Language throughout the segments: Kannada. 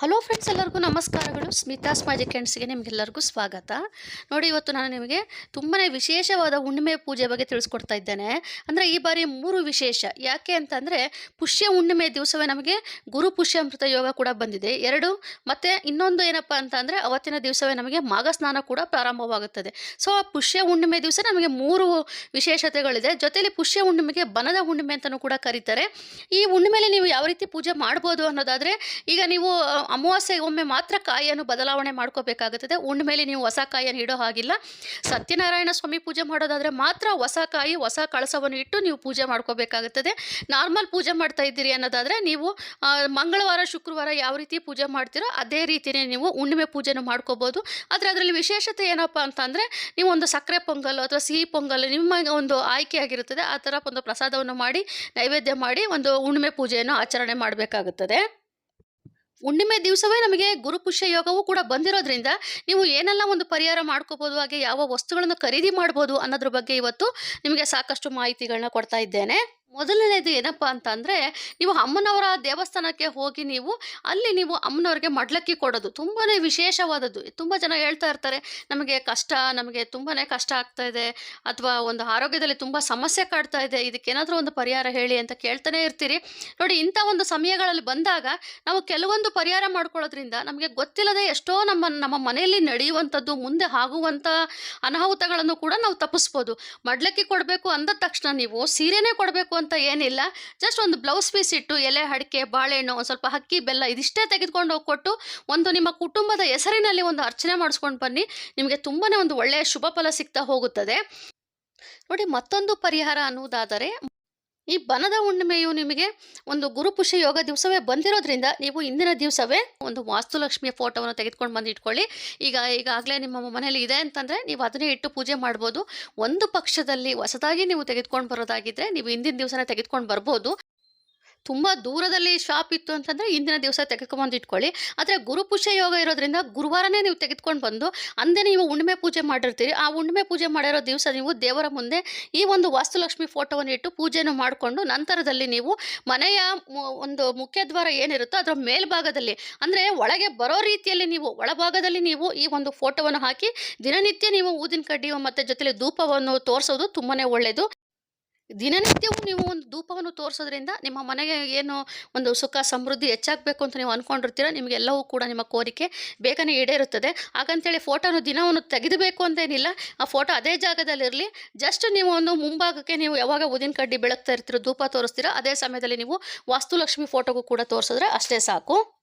ಹಲೋ ಫ್ರೆಂಡ್ಸ್ ಎಲ್ಲರಿಗೂ ನಮಸ್ಕಾರಗಳು. ಸ್ಮಿತಾಸ್ ಮ್ಯಾಜಿಕ್ ಕ್ಯಾಂಡ್ಸ್ಗೆ ನಿಮಗೆಲ್ಲರಿಗೂ ಸ್ವಾಗತ. ನೋಡಿ, ಇವತ್ತು ನಾನು ನಿಮಗೆ ತುಂಬಾ ವಿಶೇಷವಾದ ಹುಣ್ಣಿಮೆ ಪೂಜೆ ಬಗ್ಗೆ ತಿಳಿಸ್ಕೊಡ್ತಾ ಇದ್ದೇನೆ. ಅಂದರೆ ಈ ಬಾರಿ ಮೂರು ವಿಶೇಷ. ಯಾಕೆ ಅಂತಂದರೆ ಪುಷ್ಯ ಹುಣ್ಣಿಮೆ ದಿವಸವೇ ನಮಗೆ ಗುರು ಪುಷ್ಯ ಅಮೃತ ಯೋಗ ಕೂಡ ಬಂದಿದೆ. ಎರಡು, ಮತ್ತು ಇನ್ನೊಂದು ಏನಪ್ಪ ಅಂತಂದರೆ ಅವತ್ತಿನ ದಿವಸವೇ ನಮಗೆ ಮಾಘ ಸ್ನಾನ ಕೂಡ ಪ್ರಾರಂಭವಾಗುತ್ತದೆ. ಸೊ ಆ ಪುಷ್ಯ ಹುಣ್ಣಿಮೆ ದಿವಸ ನಮಗೆ ಮೂರು ವಿಶೇಷತೆಗಳಿದೆ. ಜೊತೆಯಲ್ಲಿ ಪುಷ್ಯ ಹುಣ್ಣಿಮೆಗೆ ಬನದ ಹುಣ್ಣಿಮೆ ಅಂತಲೂ ಕೂಡ ಕರೀತಾರೆ. ಈ ಹುಣ್ಣಿಮೆಯಲ್ಲಿ ನೀವು ಯಾವ ರೀತಿ ಪೂಜೆ ಮಾಡ್ಬೋದು ಅನ್ನೋದಾದರೆ ಈಗ ನೀವು ಅ, ಅಮಾವಾಸ್ಯೆಗೆ ಒಮ್ಮೆ ಮಾತ್ರ ಕಾಯಿಯನ್ನು ಬದಲಾವಣೆ ಮಾಡ್ಕೋಬೇಕಾಗುತ್ತದೆ. ಮೇಲೆ ನೀವು ಹೊಸ ಕಾಯಿಯನ್ನು ಇಡೋ ಹಾಗಿಲ್ಲ. ಸತ್ಯನಾರಾಯಣ ಸ್ವಾಮಿ ಪೂಜೆ ಮಾಡೋದಾದರೆ ಮಾತ್ರ ಹೊಸ ಕಾಯಿ ಹೊಸ ಕಳಸವನ್ನು ಇಟ್ಟು ನೀವು ಪೂಜೆ ಮಾಡ್ಕೋಬೇಕಾಗುತ್ತದೆ. ನಾರ್ಮಲ್ ಪೂಜೆ ಮಾಡ್ತಾ ಇದ್ದೀರಿ ಅನ್ನೋದಾದರೆ ನೀವು ಮಂಗಳವಾರ ಶುಕ್ರವಾರ ಯಾವ ರೀತಿ ಪೂಜೆ ಮಾಡ್ತೀರೋ ಅದೇ ರೀತಿಯೇ ನೀವು ಹುಣ್ಣಿಮೆ ಪೂಜೆನೂ ಮಾಡ್ಕೋಬೋದು. ಆದರೆ ಅದರಲ್ಲಿ ವಿಶೇಷತೆ ಏನಪ್ಪ ಅಂತಂದರೆ ನೀವು ಒಂದು ಸಕ್ಕರೆ ಪೊಂಗಲ್ ಅಥವಾ ಸಿಹಿ ಪೊಂಗಲ್ ನಿಮ್ಮ ಒಂದು ಆಯ್ಕೆ ಆಗಿರುತ್ತದೆ. ಆ ಥರ ಒಂದು ಪ್ರಸಾದವನ್ನು ಮಾಡಿ ನೈವೇದ್ಯ ಮಾಡಿ ಒಂದು ಹುಣ್ಣಿಮೆ ಪೂಜೆಯನ್ನು ಆಚರಣೆ ಮಾಡಬೇಕಾಗುತ್ತದೆ. ಹುಣ್ಣಿಮೆ ದಿವಸವೇ ನಮಗೆ ಗುರುಪುಷ್ಯ ಯೋಗವೂ ಕೂಡ ಬಂದಿರೋದ್ರಿಂದ ನೀವು ಏನೆಲ್ಲ ಒಂದು ಪರಿಹಾರ ಮಾಡ್ಕೋಬೋದು, ಹಾಗೆ ಯಾವ ವಸ್ತುಗಳನ್ನು ಖರೀದಿ ಮಾಡ್ಬೋದು ಅನ್ನೋದ್ರ ಬಗ್ಗೆ ಇವತ್ತು ನಿಮಗೆ ಸಾಕಷ್ಟು ಮಾಹಿತಿಗಳನ್ನ ಕೊಡ್ತಾ ಇದ್ದೇನೆ. ಮೊದಲನೇದು ಏನಪ್ಪ ಅಂತಂದರೆ, ನೀವು ಅಮ್ಮನವರ ದೇವಸ್ಥಾನಕ್ಕೆ ಹೋಗಿ ನೀವು, ಅಲ್ಲಿ ನೀವು ಅಮ್ಮನವ್ರಿಗೆ ಮಡ್ಲಕ್ಕಿ ಕೊಡೋದು ತುಂಬಾ ವಿಶೇಷವಾದದ್ದು. ತುಂಬ ಜನ ಹೇಳ್ತಾ ಇರ್ತಾರೆ, ನಮಗೆ ಕಷ್ಟ, ನಮಗೆ ತುಂಬಾ ಕಷ್ಟ ಆಗ್ತಾ ಇದೆ, ಅಥವಾ ಒಂದು ಆರೋಗ್ಯದಲ್ಲಿ ತುಂಬ ಸಮಸ್ಯೆ ಕಾಡ್ತಾ ಇದೆ ಇದಕ್ಕೇನಾದರೂ ಒಂದು ಪರಿಹಾರ ಹೇಳಿ ಅಂತ ಕೇಳ್ತಾನೆ ಇರ್ತೀರಿ. ನೋಡಿ, ಇಂಥ ಒಂದು ಸಮಯಗಳಲ್ಲಿ ಬಂದಾಗ, ನಾವು ಕೆಲವೊಂದು ಪರಿಹಾರ ಮಾಡ್ಕೊಳ್ಳೋದ್ರಿಂದ ನಮಗೆ ಗೊತ್ತಿಲ್ಲದೆ ಎಷ್ಟೋ ನಮ್ಮ ನಮ್ಮ ಮನೆಯಲ್ಲಿ ನಡೆಯುವಂಥದ್ದು, ಮುಂದೆ ಆಗುವಂಥ ಅನಾಹುತಗಳನ್ನು ಕೂಡ ನಾವು ತಪ್ಪಿಸ್ಬೋದು. ಮಡ್ಲಕ್ಕಿ ಕೊಡಬೇಕು ಅಂದ ತಕ್ಷಣ ನೀವು ಸೀರೆನೇ ಕೊಡಬೇಕು ಅಂತ ಏನಿಲ್ಲ. ಜಸ್ಟ್ ಒಂದು ಬ್ಲೌಸ್ ಪೀಸ್ ಇಟ್ಟು, ಎಲೆ, ಅಡಿಕೆ, ಬಾಳೆಹಣ್ಣು, ಒಂದು ಸ್ವಲ್ಪ ಅಕ್ಕಿ, ಬೆಲ್ಲ ಇದಿಷ್ಟೇ ತೆಗೆದುಕೊಂಡು ಹೋಗಿ ಕೊಟ್ಟು, ಒಂದು ನಿಮ್ಮ ಕುಟುಂಬದ ಹೆಸರಿನಲ್ಲಿ ಒಂದು ಅರ್ಚನೆ ಮಾಡಿಸ್ಕೊಂಡು ಬನ್ನಿ. ನಿಮಗೆ ತುಂಬಾ ಒಂದು ಒಳ್ಳೆಯ ಶುಭ ಫಲ ಸಿಗ್ತಾ ಹೋಗುತ್ತದೆ. ನೋಡಿ ಮತ್ತೊಂದು ಪರಿಹಾರ ಅನ್ನುವುದಾದರೆ ಈ ಬನದ ಹುಣ್ಣಿಮೆಯು ನಿಮಗೆ ಒಂದು ಗುರುಪುಷ ಯೋಗ ದಿವಸವೇ ಬಂದಿರೋದ್ರಿಂದ ನೀವು ಇಂದಿನ ದಿವಸವೇ ಒಂದು ವಾಸ್ತುಲಕ್ಷ್ಮಿಯ ಫೋಟೋವನ್ನು ತೆಗೆದುಕೊಂಡು ಬಂದು ಇಟ್ಕೊಳ್ಳಿ ಈಗ, ಈಗಾಗಲೇ ನಿಮ್ಮ ಮನೆಯಲ್ಲಿ ಇದೆ ಅಂತಂದರೆ ನೀವು ಅದನ್ನೇ ಇಟ್ಟು ಪೂಜೆ ಮಾಡ್ಬೋದು. ಒಂದು ಪಕ್ಷದಲ್ಲಿ ಹೊಸದಾಗಿ ನೀವು ತೆಗೆದುಕೊಂಡು ಬರೋದಾಗಿದ್ದರೆ ನೀವು ಇಂದಿನ ದಿವಸನೇ ತೆಗೆದುಕೊಂಡು ಬರ್ಬೋದು. ತುಂಬ ದೂರದಲ್ಲಿ ಶಾಪ್ ಇತ್ತು ಅಂತಂದರೆ ಇಂದಿನ ದಿವಸ ತೆಗೆದುಕೊಂಡು ಇಟ್ಕೊಳ್ಳಿ. ಆದರೆ ಗುರುಪುಷ್ಯ ಯೋಗ ಇರೋದ್ರಿಂದ ಗುರುವಾರನೇ ನೀವು ತೆಗೆದುಕೊಂಡು ಬಂದು ಅಂದೇ ನೀವು ಉಣ್ಮೆ ಪೂಜೆ ಮಾಡಿರ್ತೀರಿ. ಆ ಉಣ್ಮೆ ಪೂಜೆ ಮಾಡಿರೋ ದಿವಸ ನೀವು ದೇವರ ಮುಂದೆ ಈ ಒಂದು ವಾಸ್ತುಲಕ್ಷ್ಮಿ ಫೋಟೋವನ್ನು ಇಟ್ಟು ಪೂಜೆಯನ್ನು ಮಾಡಿಕೊಂಡು ನಂತರದಲ್ಲಿ ನೀವು ಮನೆಯ ಒಂದು ಮುಖ್ಯದ್ವಾರ ಏನಿರುತ್ತೋ ಅದರ ಮೇಲ್ಭಾಗದಲ್ಲಿ ಅಂದರೆ ಒಳಗೆ ಬರೋ ರೀತಿಯಲ್ಲಿ ನೀವು ಒಳಭಾಗದಲ್ಲಿ ನೀವು ಈ ಒಂದು ಫೋಟೋವನ್ನು ಹಾಕಿ ದಿನನಿತ್ಯ ನೀವು ಊದಿನ ಕಡ್ಡಿ ಮತ್ತು ಜೊತೆಲಿ ಧೂಪವನ್ನು ತೋರಿಸೋದು ತುಂಬಾ ಒಳ್ಳೆಯದು ದಿನನಿತ್ಯವೂ ನೀವು ಒಂದು ಧೂಪವನ್ನು ತೋರಿಸೋದ್ರಿಂದ ನಿಮ್ಮ ಮನೆಗೆ ಏನು ಒಂದು ಸುಖ, ಸಮೃದ್ಧಿ ಹೆಚ್ಚಾಗಬೇಕು ಅಂತ ನೀವು ಅಂದ್ಕೊಂಡಿರ್ತೀರ ನಿಮಗೆಲ್ಲವೂ ಕೂಡ ನಿಮ್ಮ ಕೋರಿಕೆ ಬೇಗನೆ ಈಡೇರುತ್ತದೆ. ಹಾಗಂತೇಳಿ ಫೋಟೋನು ದಿನವನ್ನು ತೆಗೆದಬೇಕು ಅಂತೇನಿಲ್ಲ ಆ ಫೋಟೋ ಅದೇ ಜಾಗದಲ್ಲಿರಲಿ ಜಸ್ಟ್ ನೀವು ಒಂದು ಮುಂಭಾಗಕ್ಕೆ ನೀವು ಯಾವಾಗ ಉದಿನ ಕಡ್ಡಿ ಬೆಳಗ್ತಾ ಇರ್ತೀರೋ, ಧೂಪ ತೋರಿಸ್ತೀರ, ಅದೇ ಸಮಯದಲ್ಲಿ ನೀವು ವಾಸ್ತುಲಕ್ಷ್ಮಿ ಫೋಟೋಗೂ ಕೂಡ ತೋರಿಸಿದ್ರೆ ಅಷ್ಟೇ ಸಾಕು.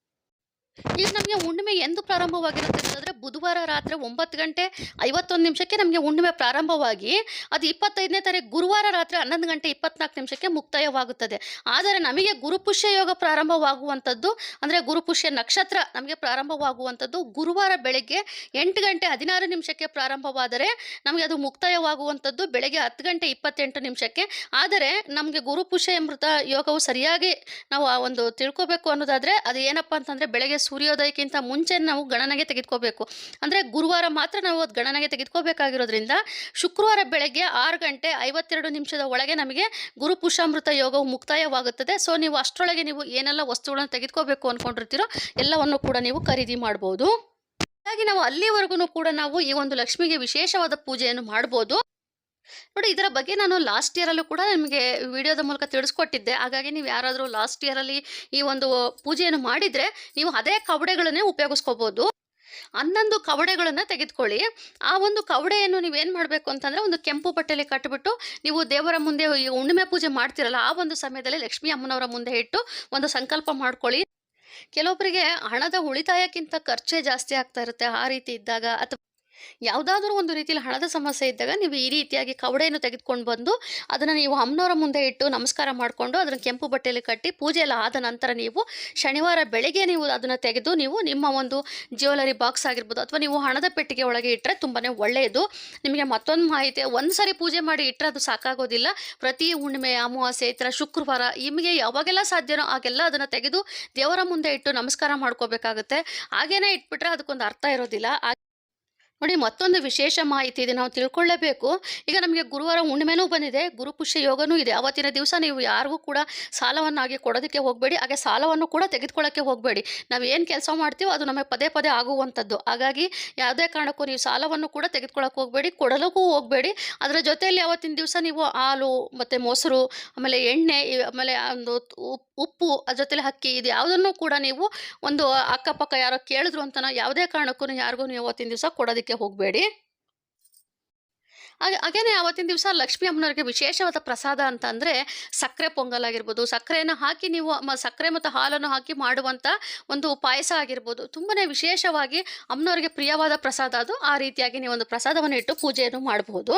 ಈಗ ನಮಗೆ ಹುಣ್ಣಿಮೆ ಎಂದು ಪ್ರಾರಂಭವಾಗಿರುತ್ತೆ ಅಂತಂದರೆ ಬುಧವಾರ ರಾತ್ರಿ ಒಂಬತ್ತು ಗಂಟೆ ಐವತ್ತೊಂದು ನಿಮಿಷಕ್ಕೆ ನಮಗೆ ಹುಣ್ಣಿಮೆ ಪ್ರಾರಂಭವಾಗಿ ಅದು ಇಪ್ಪತ್ತೈದನೇ ತಾರೀಕು ಗುರುವಾರ ರಾತ್ರಿ ಹನ್ನೊಂದು ಗಂಟೆ ಇಪ್ಪತ್ನಾಲ್ಕು ನಿಮಿಷಕ್ಕೆ ಮುಕ್ತಾಯವಾಗುತ್ತದೆ. ಆದರೆ ನಮಗೆ ಗುರುಪುಷ್ಯ ಯೋಗ ಪ್ರಾರಂಭವಾಗುವಂಥದ್ದು ಅಂದರೆ ಗುರುಪುಷ್ಯ ನಕ್ಷತ್ರ ನಮಗೆ ಪ್ರಾರಂಭವಾಗುವಂಥದ್ದು ಗುರುವಾರ ಬೆಳಗ್ಗೆ ಎಂಟು ಗಂಟೆ ಹದಿನಾರು ನಿಮಿಷಕ್ಕೆ ಪ್ರಾರಂಭವಾದರೆ ನಮಗೆ ಅದು ಮುಕ್ತಾಯವಾಗುವಂಥದ್ದು ಬೆಳಗ್ಗೆ ಹತ್ತು ಗಂಟೆ ಇಪ್ಪತ್ತೆಂಟು ನಿಮಿಷಕ್ಕೆ. ಆದರೆ ನಮಗೆ ಗುರುಪುಷ್ಯ ಅಮೃತ ಯೋಗವು ಸರಿಯಾಗಿ ನಾವು ಆ ಒಂದು ತಿಳ್ಕೋಬೇಕು ಅನ್ನೋದಾದರೆ ಅದು ಏನಪ್ಪ ಅಂತಂದರೆ ಬೆಳಗ್ಗೆ ಸೂರ್ಯೋದಯಕ್ಕಿಂತ ಮುಂಚೆ ನಾವು ಗಣನೆಗೆ ತೆಗೆದುಕೋಬೇಕು. ಅಂದರೆ ಗುರುವಾರ ಮಾತ್ರ ನಾವು ಅದು ಗಣನೆಗೆ ತೆಗೆದುಕೋಬೇಕಾಗಿರೋದ್ರಿಂದ ಶುಕ್ರವಾರ ಬೆಳಗ್ಗೆ ಆರು ಗಂಟೆ ಐವತ್ತೆರಡು ನಿಮಿಷದ ಒಳಗೆ ನಮಗೆ ಗುರುಪುಷಾಮೃತ ಯೋಗವು ಮುಕ್ತಾಯವಾಗುತ್ತದೆ ಸೊ, ನೀವು ಅಷ್ಟರೊಳಗೆ ನೀವು ಏನೆಲ್ಲ ವಸ್ತುಗಳನ್ನು ತೆಗೆದುಕೋಬೇಕು ಅಂದ್ಕೊಂಡಿರ್ತೀರೋ ಎಲ್ಲವನ್ನು ಕೂಡ ನೀವು ಖರೀದಿ ಮಾಡ್ಬೋದು. ಹಾಗಾಗಿ ನಾವು ಅಲ್ಲಿವರೆಗೂ ಕೂಡ ನಾವು ಈ ಒಂದು ಲಕ್ಷ್ಮಿಗೆ ವಿಶೇಷವಾದ ಪೂಜೆಯನ್ನು ಮಾಡ್ಬೋದು. ನೋಡಿ ಇದರ ಬಗ್ಗೆ ನಾನು ಲಾಸ್ಟ್ ಇಯರಲ್ಲೂ ಕೂಡ ನಿಮಗೆ ವಿಡಿಯೋದ ಮೂಲಕ ತಿಳಿಸ್ಕೊಟ್ಟಿದ್ದೆ. ಹಾಗಾಗಿ ನೀವು ಯಾರಾದರೂ ಲಾಸ್ಟ್ ಇಯರಲ್ಲಿ ಈ ಒಂದು ಪೂಜೆಯನ್ನು ಮಾಡಿದರೆ ನೀವು ಅದೇ ಕವಡೆಗಳನ್ನೇ ಉಪಯೋಗಿಸ್ಕೋಬೋದು. ಹನ್ನೊಂದು ಕವಡೆಗಳನ್ನು ತೆಗೆದುಕೊಳ್ಳಿ. ಆ ಒಂದು ಕವಡೆಯನ್ನು ನೀವೇನು ಮಾಡಬೇಕು ಅಂತಂದರೆ ಒಂದು ಕೆಂಪು ಬಟ್ಟೆಯಲ್ಲಿ ಕಟ್ಟಿಬಿಟ್ಟು ನೀವು ದೇವರ ಮುಂದೆ ಹುಣ್ಣಿಮೆ ಪೂಜೆ ಮಾಡ್ತಿರಲ್ಲ, ಆ ಒಂದು ಸಮಯದಲ್ಲಿ ಲಕ್ಷ್ಮೀ ಅಮ್ಮನವರ ಮುಂದೆ ಇಟ್ಟು ಒಂದು ಸಂಕಲ್ಪ ಮಾಡ್ಕೊಳ್ಳಿ. ಕೆಲವೊಬ್ಬರಿಗೆ ಹಣದ ಉಳಿತಾಯಕ್ಕಿಂತ ಖರ್ಚೇ ಜಾಸ್ತಿ ಆಗ್ತಾ ಇರುತ್ತೆ. ಆ ರೀತಿ ಇದ್ದಾಗ ಅಥವಾ ಯಾವುದಾದ್ರೂ ಒಂದು ರೀತಿಯಲ್ಲಿ ಹಣದ ಸಮಸ್ಯೆ ಇದ್ದಾಗ ನೀವು ಈ ರೀತಿಯಾಗಿ ಕವಡೆಯನ್ನು ತೆಗೆದುಕೊಂಡು ಬಂದು ಅದನ್ನು ನೀವು ಅಮ್ಮನವರ ಮುಂದೆ ಇಟ್ಟು ನಮಸ್ಕಾರ ಮಾಡಿಕೊಂಡು ಅದನ್ನು ಕೆಂಪು ಬಟ್ಟೆಯಲ್ಲಿ ಕಟ್ಟಿ ಪೂಜೆ ಎಲ್ಲ ಆದ ನಂತರ ನೀವು ಶನಿವಾರ ಬೆಳಗ್ಗೆ ನೀವು ಅದನ್ನು ತೆಗೆದು ನೀವು ನಿಮ್ಮ ಒಂದು ಜ್ಯುವೆಲರಿ ಬಾಕ್ಸ್ ಆಗಿರ್ಬೋದು ಅಥವಾ ನೀವು ಹಣದ ಪೆಟ್ಟಿಗೆ ಒಳಗೆ ಇಟ್ಟರೆ ತುಂಬಾ ಒಳ್ಳೆಯದು. ನಿಮಗೆ ಮತ್ತೊಂದು ಮಾಹಿತಿ ಒಂದು ಸಾರಿ ಪೂಜೆ ಮಾಡಿ ಇಟ್ಟರೆ ಅದು ಸಾಕಾಗೋದಿಲ್ಲ. ಪ್ರತಿ ಹುಣ್ಣಿಮೆ, ಅಮಾವಾಸ್ಯೆ, ಈ ಥರ ಶುಕ್ರವಾರ ನಿಮಗೆ ಯಾವಾಗೆಲ್ಲ ಸಾಧ್ಯನೋ ಆಗೆಲ್ಲ ಅದನ್ನು ತೆಗೆದು ದೇವರ ಮುಂದೆ ಇಟ್ಟು ನಮಸ್ಕಾರ ಮಾಡ್ಕೋಬೇಕಾಗುತ್ತೆ. ಹಾಗೇನೇ ಇಟ್ಬಿಟ್ರೆ ಅದಕ್ಕೊಂದು ಅರ್ಥ ಇರೋದಿಲ್ಲ. ನೋಡಿ, ಮತ್ತೊಂದು ವಿಶೇಷ ಮಾಹಿತಿ ಇದೆ ನಾವು ತಿಳ್ಕೊಳ್ಳೇಬೇಕು. ಈಗ ನಮಗೆ ಗುರುವಾರ ಹುಣ್ಣಿಮೆನೂ ಬಂದಿದೆ. ಗುರುಪುಷ್ಯ ಯೋಗನೂ ಇದೆ. ಅವತ್ತಿನ ದಿವಸ ನೀವು ಯಾರಿಗೂ ಕೂಡ ಸಾಲವನ್ನಾಗಿ ಕೊಡೋದಕ್ಕೆ ಹೋಗಬೇಡಿ. ಹಾಗೆ ಸಾಲವನ್ನು ಕೂಡ ತೆಗೆದುಕೊಳ್ಳೋಕ್ಕೆ ಹೋಗಬೇಡಿ. ನಾವು ಏನು ಕೆಲಸ ಮಾಡ್ತೀವೋ ಅದು ನಮಗೆ ಪದೇ ಪದೇ ಆಗುವಂಥದ್ದು. ಹಾಗಾಗಿ ಯಾವುದೇ ಕಾರಣಕ್ಕೂ ನೀವು ಸಾಲವನ್ನು ಕೂಡ ತೆಗೆದುಕೊಳ್ಳೋಕೆ ಹೋಗಬೇಡಿ. ಕೊಡಲಕ್ಕೂ ಹೋಗಬೇಡಿ. ಅದರ ಜೊತೆಯಲ್ಲಿ ಅವತ್ತಿನ ದಿವಸ ನೀವು ಹಾಲು, ಮತ್ತು ಮೊಸರು, ಆಮೇಲೆ ಎಣ್ಣೆ ಆಮೇಲೆ ಒಂದು ಉಪ್ಪು ಅದ್ರ ಜೊತೆಲಿ ಅಕ್ಕಿ ಇದು ಯಾವುದನ್ನು ಕೂಡ ನೀವು ಒಂದು ಅಕ್ಕಪಕ್ಕ ಯಾರೋ ಕೇಳಿದ್ರು ಅಂತನೋ ಯಾವುದೇ ಕಾರಣಕ್ಕೂ ಯಾರಿಗೂ ನೀವು ಅವತ್ತಿನ ದಿವಸ ಕೊಡೋದಕ್ಕೆ ಹೋಗಬೇಡಿ. ಹಾಗೆ, ಹಾಗೇನೆ ಅವತ್ತಿನ ದಿವಸ ಲಕ್ಷ್ಮೀ ಅಮ್ಮನವ್ರಿಗೆ ವಿಶೇಷವಾದ ಪ್ರಸಾದ ಅಂತ ಅಂದರೆ ಸಕ್ಕರೆ ಪೊಂಗಲ್ ಆಗಿರ್ಬೋದು. ಸಕ್ಕರೆಯನ್ನು ಹಾಕಿ ನೀವು ಸಕ್ಕರೆ ಮತ್ತು ಹಾಲನ್ನು ಹಾಕಿ ಮಾಡುವಂಥ ಒಂದು ಪಾಯಸ ಆಗಿರ್ಬೋದು. ತುಂಬಾ ವಿಶೇಷವಾಗಿ ಅಮ್ಮನವ್ರಿಗೆ ಪ್ರಿಯವಾದ ಪ್ರಸಾದ ಅದು. ಆ ರೀತಿಯಾಗಿ ನೀವು ಒಂದು ಪ್ರಸಾದವನ್ನು ಇಟ್ಟು ಪೂಜೆಯನ್ನು ಮಾಡಬಹುದು.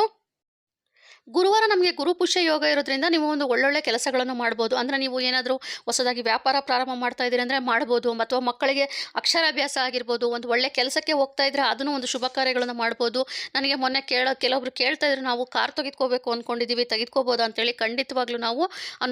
ಗುರುವಾರ ನಮಗೆ ಗುರುಪುಷ್ಯ ಯೋಗ ಇರೋದ್ರಿಂದ ನೀವು ಒಂದು ಒಳ್ಳೊಳ್ಳೆ ಕೆಲಸಗಳನ್ನು ಮಾಡ್ಬೋದು. ಅಂದರೆ ನೀವು ಏನಾದರೂ ಹೊಸದಾಗಿ ವ್ಯಾಪಾರ ಪ್ರಾರಂಭ ಮಾಡ್ತಾ ಇದ್ದೀರಿ ಅಂದರೆ ಮಾಡ್ಬೋದು. ಅಥವಾ ಮಕ್ಕಳಿಗೆ ಅಕ್ಷರಾಭ್ಯಾಸ ಆಗಿರ್ಬೋದು, ಒಂದು ಒಳ್ಳೆ ಕೆಲಸಕ್ಕೆ ಹೋಗ್ತಾ ಇದ್ರೆ ಅದನ್ನು ಒಂದು ಶುಭ ಕಾರ್ಯಗಳನ್ನು ಮಾಡ್ಬೋದು. ನನಗೆ ಮೊನ್ನೆ ಕೇಳೋ ಕೆಲವೊಬ್ರು ಕೇಳ್ತಾ ಇದ್ರು, ನಾವು ಕಾರ್ ತೆಗೆದುಕೋಬೇಕು ಅಂದ್ಕೊಂಡಿದ್ದೀವಿ ತೆಗೆದುಕೋಬೋದು ಅಂತೇಳಿ. ಖಂಡಿತವಾಗ್ಲೂ ನಾವು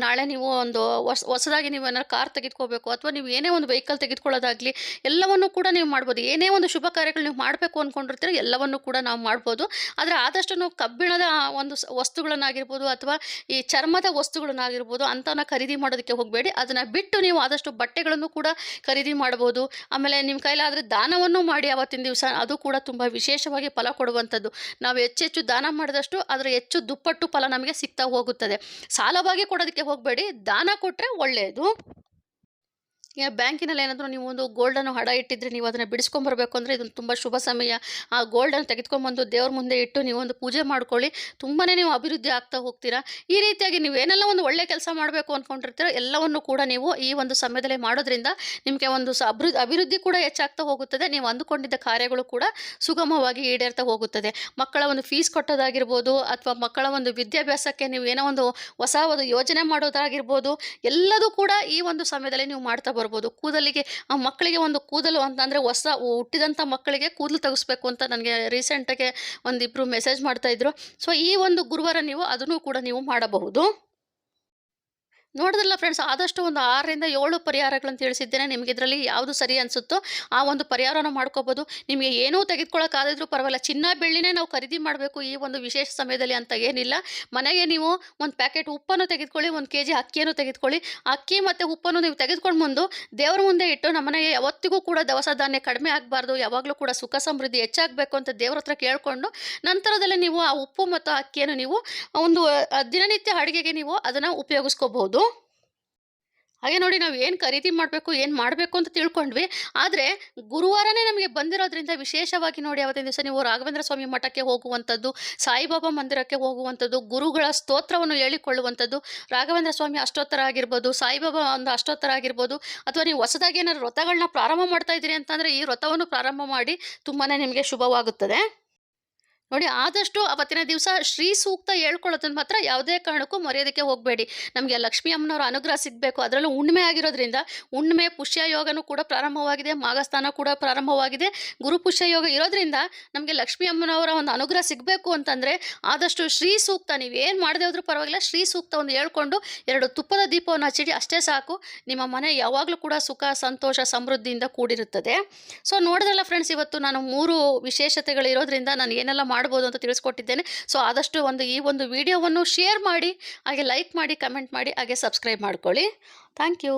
ನಾಳೆ ನೀವು ಒಂದು ಹೊಸ, ಹೊಸದಾಗಿ ನೀವು ಏನಾದ್ರು ಕಾರ್ ತೆಗೆದುಕೋಬೇಕು, ಅಥವಾ ನೀವು ಏನೇ ಒಂದು ವೆಹಿಕಲ್ ತೆಗೆದುಕೊಳ್ಳೋದಾಗಲಿ, ಎಲ್ಲವನ್ನು ಕೂಡ ನೀವು ಮಾಡ್ಬೋದು. ಏನೇ ಒಂದು ಶುಭ ಕಾರ್ಯಗಳು ನೀವು ಮಾಡಬೇಕು ಅಂದ್ಕೊಂಡಿರ್ತೀರ ಎಲ್ಲವನ್ನು ಕೂಡ ನಾವು ಮಾಡ್ಬೋದು. ಆದರೆ ಆದಷ್ಟು ನಾವು ಕಬ್ಬಿಣದ ಒಂದು ವಸ್ತುಗಳನ್ನಾಗಿರ್ಬೋದು ಅಥವಾ ಈ ಚರ್ಮದ ವಸ್ತುಗಳನ್ನಾಗಿರ್ಬೋದು ಅಂಥವನ್ನ ಖರೀದಿ ಮಾಡೋದಕ್ಕೆ ಹೋಗಬೇಡಿ. ಅದನ್ನು ಬಿಟ್ಟು ನೀವು ಆದಷ್ಟು ಬಟ್ಟೆಗಳನ್ನು ಕೂಡ ಖರೀದಿ ಮಾಡ್ಬೋದು ಆಮೇಲೆ ನಿಮ್ಮ ಕೈಲಾದರೆ ದಾನವನ್ನು ಮಾಡಿ ಅವತ್ತಿನ ದಿವಸ. ಅದು ಕೂಡ ತುಂಬ ವಿಶೇಷವಾಗಿ ಫಲ ಕೊಡುವಂಥದ್ದು. ನಾವು ಹೆಚ್ಚೆಚ್ಚು ದಾನ ಮಾಡಿದಷ್ಟು ಅದರ ಹೆಚ್ಚು ದುಪ್ಪಟ್ಟು ಫಲ ನಮಗೆ ಸಿಗ್ತಾ ಹೋಗುತ್ತದೆ. ಸಾಲವಾಗಿ ಕೊಡೋದಕ್ಕೆ ಹೋಗಬೇಡಿ. ದಾನ ಕೊಟ್ಟರೆ ಒಳ್ಳೆಯದು ಬ್ಯಾಂಕಿನಲ್ಲಿ ಏನಾದರೂ ನೀವು ಒಂದು ಗೋಲ್ಡನ್ನು ಹಡ ಇಟ್ಟಿದ್ರೆ ನೀವು ಅದನ್ನು ಬಿಡಿಸ್ಕೊಂಬರ್ಬೇಕು ಅಂದರೆ ಇದೊಂದು ತುಂಬ ಶುಭ ಸಮಯ. ಆ ಗೋಲ್ಡನ್ನು ತೆಗೆದುಕೊಂಬಂದು ದೇವ್ರ ಮುಂದೆ ಇಟ್ಟು ನೀವು ಒಂದು ಪೂಜೆ ಮಾಡ್ಕೊಳ್ಳಿ. ತುಂಬಾ ನೀವು ಅಭಿವೃದ್ಧಿ ಆಗ್ತಾ ಹೋಗ್ತೀರಾ. ಈ ರೀತಿಯಾಗಿ ನೀವು ಏನೆಲ್ಲ ಒಂದು ಒಳ್ಳೆ ಕೆಲಸ ಮಾಡಬೇಕು ಅಂದ್ಕೊಂಡಿರ್ತೀರೋ ಎಲ್ಲವನ್ನು ಕೂಡ ನೀವು ಈ ಒಂದು ಸಮಯದಲ್ಲಿ ಮಾಡೋದ್ರಿಂದ ನಿಮಗೆ ಒಂದು ಅಭಿವೃದ್ಧಿ ಕೂಡ ಹೆಚ್ಚಾಗ್ತಾ ಹೋಗುತ್ತದೆ. ನೀವು ಅಂದುಕೊಂಡಿದ್ದ ಕಾರ್ಯಗಳು ಕೂಡ ಸುಗಮವಾಗಿ ಈಡೇರ್ತಾ ಹೋಗುತ್ತದೆ. ಮಕ್ಕಳ ಒಂದು ಫೀಸ್ ಕಟ್ಟೋದಾಗಿರ್ಬೋದು ಅಥವಾ ಮಕ್ಕಳ ಒಂದು ವಿದ್ಯಾಭ್ಯಾಸಕ್ಕೆ ನೀವು ಏನೋ ಒಂದು ಹೊಸ ಒಂದು ಯೋಜನೆ ಮಾಡೋದಾಗಿರ್ಬೋದು ಎಲ್ಲದೂ ಕೂಡ ಈ ಒಂದು ಸಮಯದಲ್ಲಿ ನೀವು ಮಾಡ್ತಾ ಬರ್ಬೋದು. ಕೂದಲಿಗೆ ಮಕ್ಕಳಿಗೆ ಒಂದು ಕೂದಲು ಅಂತಂದರೆ ಹೊಸ ಹುಟ್ಟಿದಂಥ ಮಕ್ಕಳಿಗೆ ಕೂದಲು ತೆಗೆಸ್ಬೇಕು ಅಂತ ನನಗೆ ರೀಸೆಂಟಾಗೆ ಒಂದಿಬ್ಬರು ಮೆಸೇಜ್ ಮಾಡ್ತಾಯಿದ್ರು ಸೊ ಈ ಒಂದು ಗುರುವಾರ ನೀವು ಅದನ್ನು ಕೂಡ ನೀವು ಮಾಡಬಹುದು. ನೋಡಿದ್ರಲ್ಲ ಫ್ರೆಂಡ್ಸ್ ಆದಷ್ಟು ಒಂದು ಆರರಿಂದ ಏಳು ಪರಿಹಾರಗಳನ್ನು ತಿಳಿಸಿದ್ದೇನೆ ನಿಮಗೆ ಇದರಲ್ಲಿ ಯಾವುದು ಸರಿ ಅನಿಸುತ್ತೋ ಆ ಒಂದು ಪರಿಹಾರನ ಮಾಡ್ಕೋಬೋದು. ನಿಮಗೆ ಏನೂ ತೆಗೆದುಕೊಳ್ಳೋಕ್ಕಾದಿದ್ರೂ ಪರವಾಗಿಲ್ಲ. ಚಿನ್ನ ಬೆಳ್ಳಿನೇ ನಾವು ಖರೀದಿ ಮಾಡಬೇಕು ಈ ಒಂದು ವಿಶೇಷ ಸಮಯದಲ್ಲಿ ಅಂತ ಏನಿಲ್ಲ. ಮನೆಗೆ ನೀವು ಒಂದು ಪ್ಯಾಕೆಟ್ ಉಪ್ಪನ್ನು ತೆಗೆದುಕೊಳ್ಳಿ, ಒಂದು ಕೆ ಜಿ ಅಕ್ಕಿಯನ್ನು ತೆಗೆದುಕೊಳ್ಳಿ. ಅಕ್ಕಿ ಮತ್ತು ಉಪ್ಪನ್ನು ನೀವು ತೆಗೆದುಕೊಂಡು ಬಂದು ದೇವರ ಮುಂದೆ ಇಟ್ಟು ನಮ್ಮನೆಗೆ ಯಾವತ್ತಿಗೂ ಕೂಡ ದವಸ ಧಾನ್ಯ ಕಡಿಮೆ ಆಗಬಾರ್ದು, ಯಾವಾಗಲೂ ಕೂಡ ಸುಖ ಸಮೃದ್ಧಿ ಹೆಚ್ಚಾಗಬೇಕು ಅಂತ ದೇವ್ರ ಹತ್ರ ಕೇಳಿಕೊಂಡು ನಂತರದಲ್ಲಿ ನೀವು ಆ ಉಪ್ಪು ಮತ್ತು ಅಕ್ಕಿಯನ್ನು ನೀವು ಒಂದು ದಿನನಿತ್ಯ ಅಡುಗೆಗೆ ನೀವು ಅದನ್ನು ಉಪಯೋಗಿಸ್ಕೋಬಹುದು. ಹಾಗೆ ನೋಡಿ ನಾವು ಏನು ಖರೀದಿ ಮಾಡಬೇಕು, ಏನು ಮಾಡಬೇಕು ಅಂತ ತಿಳ್ಕೊಂಡ್ವಿ. ಆದರೆ ಗುರುವಾರನೇ ನಮಗೆ ಬಂದಿರೋದ್ರಿಂದ ವಿಶೇಷವಾಗಿ ನೋಡಿ ಅವತ್ತಿನ ದಿವಸ ನೀವು ರಾಘವೇಂದ್ರ ಸ್ವಾಮಿ ಮಠಕ್ಕೆ ಹೋಗುವಂಥದ್ದು, ಸಾಯಿಬಾಬಾ ಮಂದಿರಕ್ಕೆ ಹೋಗುವಂಥದ್ದು, ಗುರುಗಳ ಸ್ತೋತ್ರವನ್ನು ಹೇಳಿಕೊಳ್ಳುವಂಥದ್ದು, ರಾಘವೇಂದ್ರ ಸ್ವಾಮಿ ಅಷ್ಟೋತ್ತರ ಆಗಿರ್ಬೋದು, ಸಾಯಿಬಾಬಾ ಒಂದು ಅಷ್ಟೋತ್ತರ ಆಗಿರ್ಬೋದು, ಅಥವಾ ನೀವು ಹೊಸದಾಗಿ ಏನಾದ್ರು ವ್ರತಗಳನ್ನ ಪ್ರಾರಂಭ ಮಾಡ್ತಾ ಇದ್ದೀರಿ ಅಂತಂದರೆ ಈ ವ್ರತವನ್ನು ಪ್ರಾರಂಭ ಮಾಡಿ ತುಂಬಾ ನಿಮಗೆ ಶುಭವಾಗುತ್ತದೆ. ನೋಡಿ, ಆದಷ್ಟು ಅವತ್ತಿನ ದಿವಸ ಶ್ರೀ ಸೂಕ್ತ ಹೇಳ್ಕೊಳ್ಳೋದನ್ನ ಮಾತ್ರ ಯಾವುದೇ ಕಾರಣಕ್ಕೂ ಮರೆಯೋದಕ್ಕೆ ಹೋಗಬೇಡಿ. ನಮಗೆ ಲಕ್ಷ್ಮೀ ಅಮ್ಮನವರ ಅನುಗ್ರಹ ಸಿಗಬೇಕು. ಅದರಲ್ಲೂ ಹುಣ್ಣಿಮೆ ಆಗಿರೋದ್ರಿಂದ ಹುಣ್ಣಿಮೆ ಪುಷ್ಯ ಯೋಗನೂ ಕೂಡ ಪ್ರಾರಂಭವಾಗಿದೆ, ಮಾಘಸ್ಥಾನ ಕೂಡ ಪ್ರಾರಂಭವಾಗಿದೆ. ಗುರು ಪುಷ್ಯ ಯೋಗ ಇರೋದ್ರಿಂದ ನಮಗೆ ಲಕ್ಷ್ಮೀ ಅಮ್ಮನವರ ಒಂದು ಅನುಗ್ರಹ ಸಿಗಬೇಕು ಅಂತಂದರೆ ಆದಷ್ಟು ಶ್ರೀ ಸೂಕ್ತ ನೀವು ಏನು ಮಾಡದೇ ಹೋದ್ರೂ ಪರವಾಗಿಲ್ಲ, ಶ್ರೀ ಸೂಕ್ತ ಒಂದು ಹೇಳ್ಕೊಂಡು ಎರಡು ತುಪ್ಪದ ದೀಪವನ್ನು ಹಚ್ಚಿಡಿ, ಅಷ್ಟೇ ಸಾಕು. ನಿಮ್ಮ ಮನೆ ಯಾವಾಗಲೂ ಕೂಡ ಸುಖ, ಸಂತೋಷ, ಸಮೃದ್ಧಿಯಿಂದ ಕೂಡಿರುತ್ತದೆ. ಸೊ ನೋಡಿದ್ರಲ್ಲ ಫ್ರೆಂಡ್ಸ್ ಇವತ್ತು ನಾನು ಮೂರು ವಿಶೇಷತೆಗಳು ಇರೋದ್ರಿಂದ ನಾನು ಏನೆಲ್ಲ ಮಾಡ್ಬೋದು ಅಂತ ತಿಳಿಸ್ಕೊಟ್ಟಿದ್ದೇನೆ. ಸೊ ಆದಷ್ಟು ಒಂದು ಈ ಒಂದು ವಿಡಿಯೋವನ್ನು ಶೇರ್ ಮಾಡಿ, ಹಾಗೆ ಲೈಕ್ ಮಾಡಿ ಕಮೆಂಟ್ ಮಾಡಿ, ಹಾಗೆ ಸಬ್ಸ್ಕ್ರೈಬ್ ಮಾಡ್ಕೊಳ್ಳಿ. Thank you